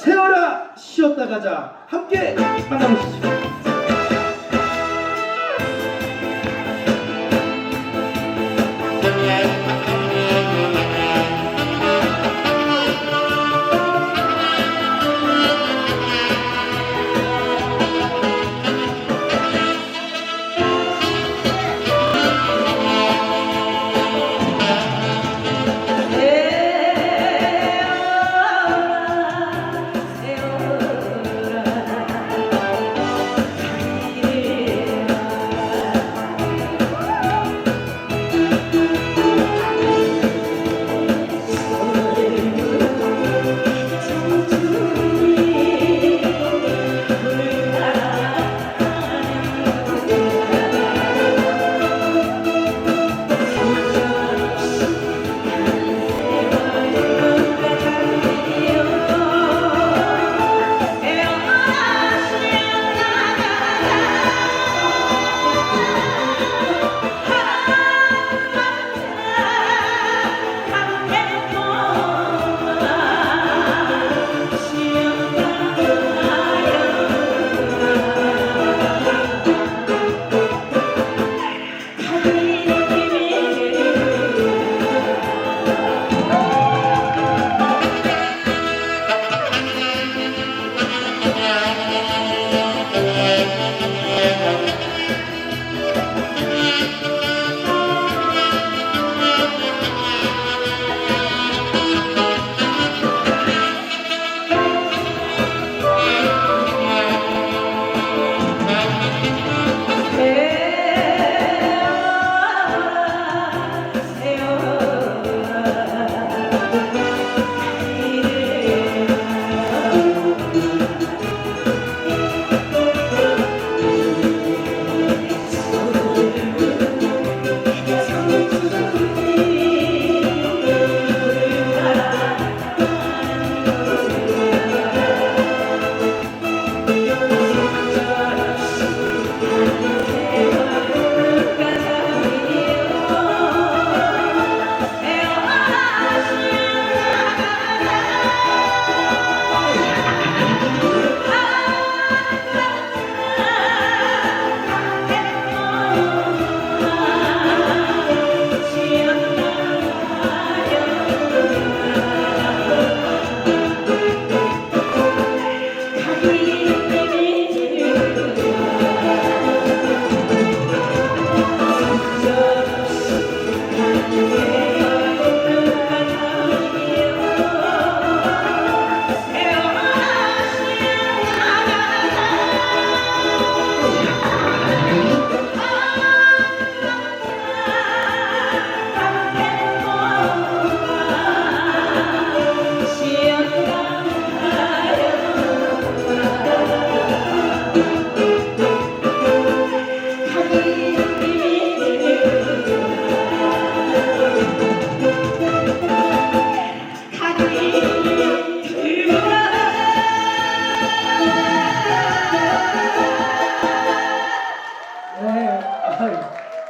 세월아 쉬었다 가자. 함께 만나보시죠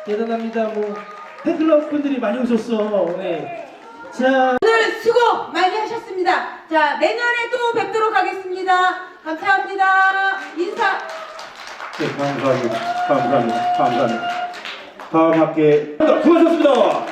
대단합니다. 뭐 팬클럽 분들이 많이 오셨어. 네. 자, 오늘 수고 많이 하셨습니다. 자, 내년에 또 뵙도록 하겠습니다. 감사합니다. 인사. 네, 감사합니다. 감사합니다. 감사합니다. 다음 학기에 수고하셨습니다.